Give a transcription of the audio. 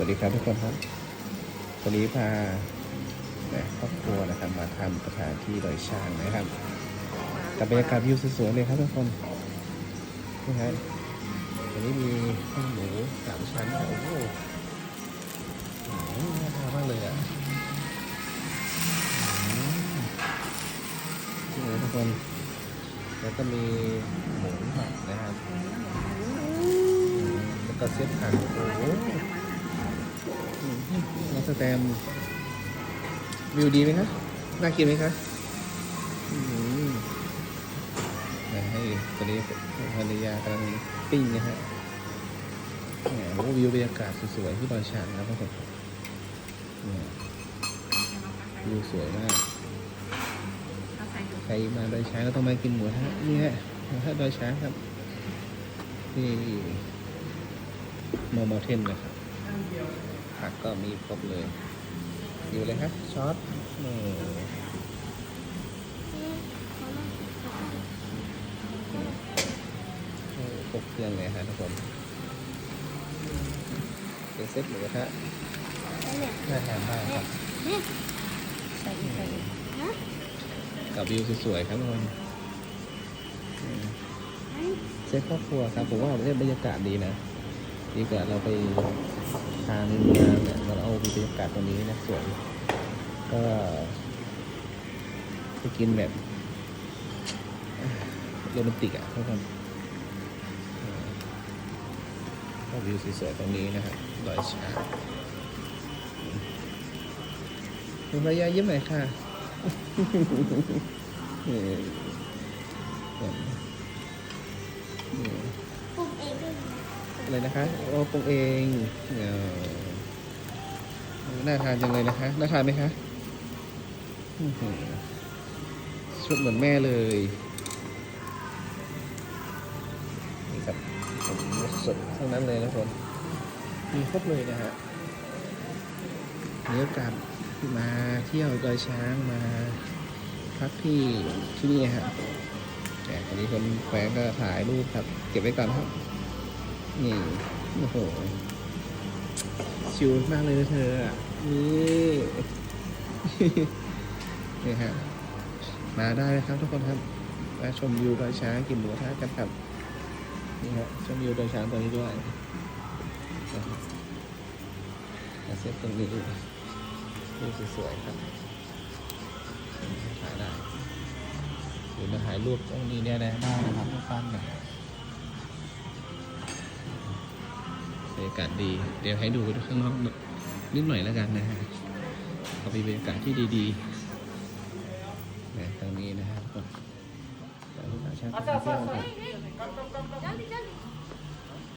วัสดีครับทุกคนครับวันนี้พาครอบครัวนะครับมาทำสถานที่ดอยช้างนะครับกับบรรยากาศวิวสวยๆเลยครับทุกคนนี่ครับวันนี้มีข้าวหมูสามชั้นโอ้โหอืมน่าทานมากเลยอะนี่เลยทุกคน แล้วก็มีหมูหมักนะครับแล้วก็เส้นผักโอ้โห น้องสแตมวิวดีไหมคะน่ากินไหมคะมให้ตอนนี้ภรรยากำลังปิ้งนะฮะแหมโอ้วิวบรรยากาศสวยๆที่ดอยช้างนะครับทุกคนเนี่ยวิวสวยมากใครมาดอยช้างก็ต้องมากินหมูทะนี่ฮะหมูทะดอยช้างครับที่มเมลเทนนะครับ ผักก็มีครบเลย อยู่เลยครับซอสนี่ครบเครื่องเลยฮะทุกคนเป็นเซตหมูกระทะน่าทานมากครับใส่อีกใส่อีกนะกับวิวสวยๆครับทุกคนอืมเซตครอบครัวครับผมว่าเนี่ยบรรยากาศดีนะดีกว่าเราไปทานในเมือง เนี่ยเราเอาบรรยากาศตรงนี้นะสวยก็ไปกินแบบโรแมนติกอะทุกคนก็วิวสวยๆตรงนี้นะครับดอยช้างคุณภรรยายิ้มหน่อยค่ะเออเออเออปลูกเองด้วยนะอะไรนะคะโอ้ปรุงเองเออ น่าทานจังเลยนะคะ น่าทานไหมคะชุดเหมือนแม่เลยนี่ครับผมสดทั้งนั้นเลยนะคนมีครบเลยนะฮะมีโอกาสมาเที่ยวดอยช้างมาพักที่ที่นี่ฮะแต่ตอนนี้คนแฟนก็ถ่ายรูปครับ เก็บไว้ก่อนครับ นี่ โอ้โหชิลมากเลยนะเธออะ นี่นี่ฮะมาได้นะครับทุกคนครับมาชมวิวดอยช้างกินหมูกระทะกันครับนี่ฮะชมวิวดอยช้างตรงนี้ด้วยมาเซตตรงนี้วิวสวยๆครับถ่ายได้หรือมาถ่ายรูปตรงนี้เนี่ยนะได้นะครับทุกท่านนะบรรยากาศดี เดี๋ยวให้ดูข้างนอก นิดหน่อยแล้วกันนะฮะเอาไปบรรยากาศที่ดีๆนะตรงนี้นะฮะทุกคนชาวต่ลูกค้าชาติ